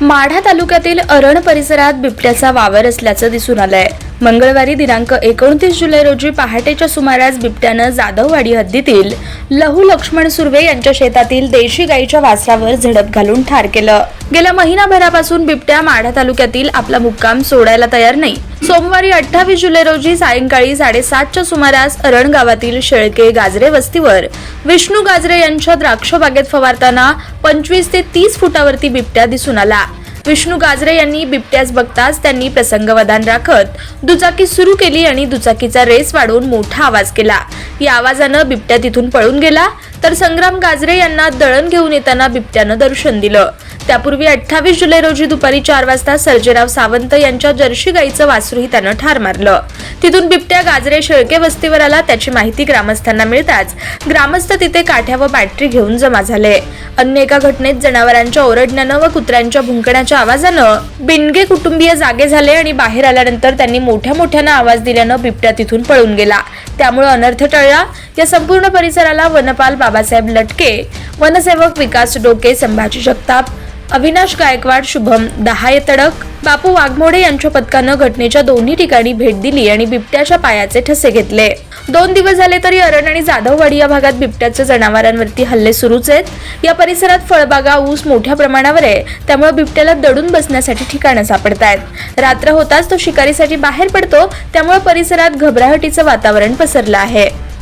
माढा तालुक्यातील अरण परिसरात बिबट्याचा वावर असल्याचं दिसून आलंय. मंगळवारी दिनांक एकोणतीस जुलै रोजी पहाटेच्या सुमारास बिबट्यानं जाधववाडी हद्दीतील लहू लक्ष्मण सुर्वे यांच्या शेतातील देशी गाईच्या वासरावर झडप घालून ठार केलं. गेल्या महिनाभरापासून बिबट्या माढा तालुक्यातील आपला मुक्काम सोडायला तयार नाही. सोमवारी अठ्ठावीस जुलै रोजी सायंकाळी साडेसातच्या सुमारास अरण गावातील शेळके गाजरे वस्तीवर विष्णू गाजरे यांच्या द्राक्ष बागेत फवारताना पंचवीस ते तीस फुटावरती बिबट्या दिसून आला. विष्णू गाजरे यांनी बिबट्यास बघताच त्यांनी प्रसंगवधान राखत दुचाकी सुरू केली आणि दुचाकीचा रेस वाढवून मोठा आवाज केला. या आवाजानं बिबट्या तिथून पळून गेला तर संग्राम गाजरे यांना दळण घेऊन येताना बिबट्यानं दर्शन दिलं. त्यापूर्वी अठ्ठावीस जुलै रोजी दुपारी चार वाजता सर्जेराव सावंत यांच्या जर्शी गाईचं वासरूही त्यानं ठार मारलं. तिथून बिबट्या गाजरे शेळके वस्तीवर आला. त्याची माहिती ग्रामस्थांना मिळताच ग्रामस्थ तिथे काठ्या व बॅटरी घेऊन जमा झाले. अन्य एका घटनेत जनावरांच्या ओरडण्यानं व कुत्र्यांच्या भुंकण्याच्या आवाजानं बिनगे कुटुंबीय जागे झाले आणि बाहेर आल्यानंतर त्यांनी मोठ्या मोठ्यानं आवाज दिल्यानं बिबट्या तिथून पळून गेला. त्यामुळे अनर्थ टळला. या संपूर्ण परिसराला वनपाल बाबासाहेब लटके वनसेवक विकास डोके संभाजी जगताप अविनाश गायकवाड शुभम दहाय तडक बापू वाघमोडे यांच्या पथकानं घटनेच्या दोन्ही ठिकाणी भेट दिली आणि बिबट्याच्या पायाचे ठसे घेतले. दोन दिवस झाले तरी अरण आणि जाधववाडी या भागात बिबट्याच्या जनावरांवरती हल्ले सुरूच आहेत. या परिसरात फळबागा ऊस मोठ्या प्रमाणावर आहे. त्यामुळे बिबट्याला दडून बसण्यासाठी ठिकाणं सापडत आहेत. रात्र होताच तो शिकारीसाठी बाहेर पडतो. त्यामुळे परिसरात घबराहटीचं वातावरण पसरलं आहे.